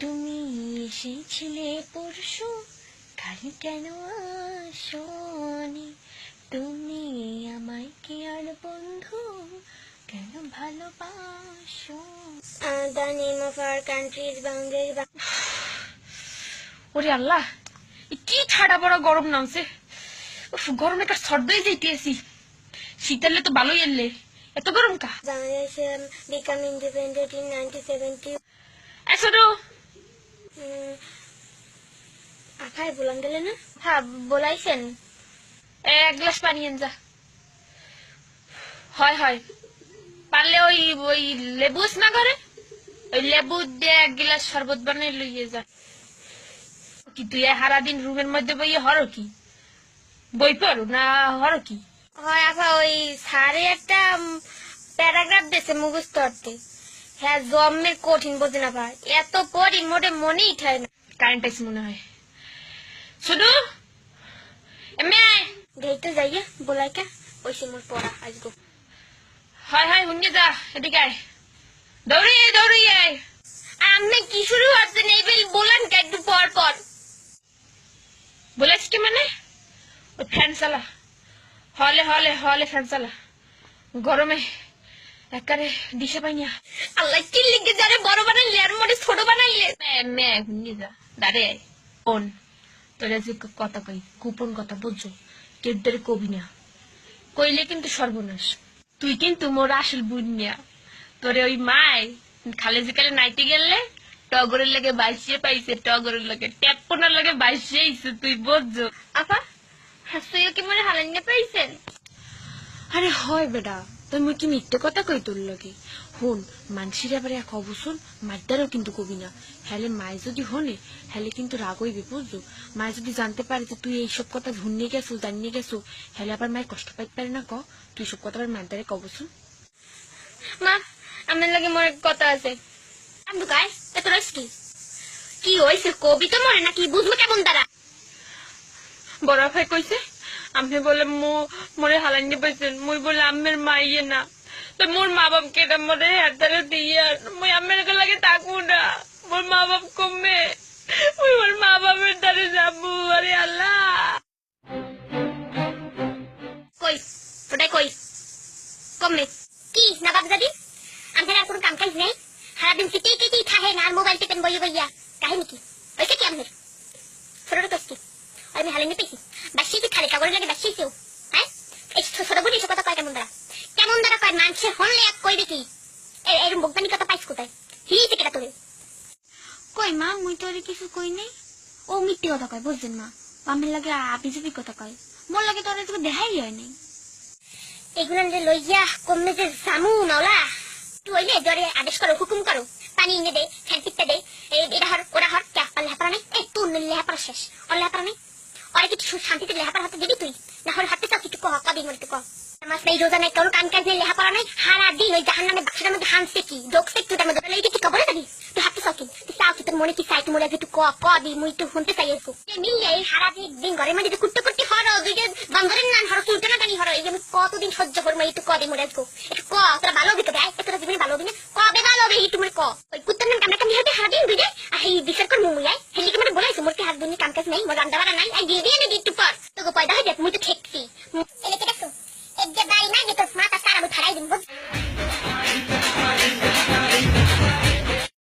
তুমি এসেছিলে পরশু কাল কেন আসনি? তুমি আমায় কি আর বন্ধু? কেন ভালোবাসো? The name of our country is Bangladesh ওরে আল্লাহ কি ঠাডা বড় গরম নামছে? উফ, গরমে কার সর্দই যাইতেছি। শীতালে তো ভালোই এলে এত গরম কা? Bangladesh become independent in nineteen seventy বলান গেলে না? হ্যাঁ বলাইছেন। এক গ্লাস পানি এন যা। হয় হয়। পারলে ওই ওই না ওই লেবু দিয়ে এক গ্লাস শরবত বানিয়ে লইয়ে যা। কি তুই হারা দিন রুমের মধ্যে বইয়ে হর কি? বই পড়ো না হর কি? হয় আপা ওই সারে একটা প্যারাগ্রাফ দিয়েছে মুখস্থ অর্থে হ্যাঁ জন্মের কঠিন বোঝে না এত পড়ি মোটে মনেই ঠায় না। কারেন্ট আছে মনে হয়। শুধু? আয়। দেখতে যাইয়া বলাই কে ওইসে মোর পড়া আজকে হয় হয় যা এদিকে আয়। দৌড়িয়ে দৌড়িয়ে আয়। আমি কি শুরু হচ্ছে নেই বেল বলান কে একটু পর পর। বলেছ কি মানে? ওই ফ্যান চালা। হলে হলে হলে ফ্যান চালা। গরমে একারে দিশে পাই না আল্লাহ কি লিখে যারে বড় বানাইলে আর মোটে ছোট বানাইলে? মে হুন্যে যা। দাঁড়ে আয়। কোন তোর যে কথা কই কুপন কথা বুঝছ কেউ কবি না। কইলে কিন্তু সর্বনাশ। তুই কিন্তু মোর আসল বুনিয়া তোরে ওই মায় খালে যেকালে নাইতে গেলে টগরের লাগে বাইশিয়ে পাইছে, টগরের লাগে ট্যাপনার লাগে বাইশিয়েছে তুই বুঝছ। আপা হাসিও কি মনে হালান না পাইছেন? আরে হয় বেটা। তুই মুই কি মিথ্যে কথা কই তোর লগে? হন মানসির আবার এক অবসর মারদারও কিন্তু কবি না। হ্যালে মায় যদি হনে হ্যালে কিন্তু রাগ হইবে বুঝছ? মায় যদি জানতে পারে যে তুই এইসব কথা ভুনিয়ে গেছো জানিয়ে গেছো হ্যালে আবার মায় কষ্ট পাইতে পারে না ক? তুই সব কথা আবার মারদারে কবসন মা আমার লাগে মোর কথা আছে। আমি গায় এত কি কি হইছে কবি তো মরে নাকি? বুঝব কেমন তারা? বড় ভাই কইছে আমি বলে মো, মোরে হালাইনি পাইছেন। মুই বলে আমের মাইয়ে না। তো মোর মা বাপ কেটা মোরে হাতারে দিয়ে মুই আমের লাগে তাকু না। মোর মা বাপ কমে মুই মোর মা বাপের দ্বারে যাব। আরে আল্লাহ! কই কি কাম কাজ নেই? সারাদিন সিটেই কেটেই থাহে না, আর মোবাইল টেপেন বইয়ে বইয়া। কাহিনী কি আমাদের ছোটটা কষ্ট আর আমি হালিনি পেয়েছি বাসি কি খালি কাগজ লাগে বাসি কেউ হ্যাঁ এই ছোট ছোট এসব কয় কেমন দ্বারা কয় মানুষের হনলে এক কইবে কি এরম বকদানি কথা পাইছ কোথায়? হি থেকে তোরে। কই মা মুই তোরে কিছু কই নাই। ও মিথ্যে কথা কয় বুঝছেন মা? আমার লাগে আবি জুবি কথা কয়। মোর লাগে তোরে তোকে দেখাই হয় নাই। এগুলো যে লইয়া কমে যে সামু মাওলা তুই হইলে জরে আদেশ করো হুকুম করো পানি এনে দে ফ্যান টিপতে দে এই এটা হর ওরা হর কে আর লেহাপড়া নাই? এই তুই লেহাপড়া শেষ ওর লেহাপড়া নাই? ওরা কি সু- শান্তিতে লেহাপড়া হাতে দিবি তুই? না হলে হাতে চাও কিছু কহ কদিন মনে কহ আমার সেই রোজা নাই কোনো কাম কাজ নেই লেহাপড়া নাই, হারা দিন ওই জাহান নামে বাক্সের মধ্যে হানছে কি? জোকছে কি তার মধ্যে? এইটা কি কবরে দিবি তুই হাতে চাও কি? তুই চাও কি তোর মনে কি চাই? তুই একটু ক ক দি, মুই একটু শুনতে চাই একটু। মিললে এই হারা দিন দিন ঘরের মধ্যে যে কুট্টে কুট্টি হরো, দুই যে বন্ধরের নান হরো না টানি হরো, এই আমি কতদিন সহ্য করব, একটু ক দি মরে একটু ক, তোরা ভালো হবে তো দেয় তোরা জীবনে ভালো হবে কবে ভালো হবে মনে ক। ওই কুত্তার নাম কামড়া কামড়ি হাতে হারা দিন যে আর এই বিচার কর মুমুই আয় হেলি মানে বলাইছো মোর কি হাত দুনি কাম কাজ নাই, মোর রান্না নাই আই দিয়ে দিয়ে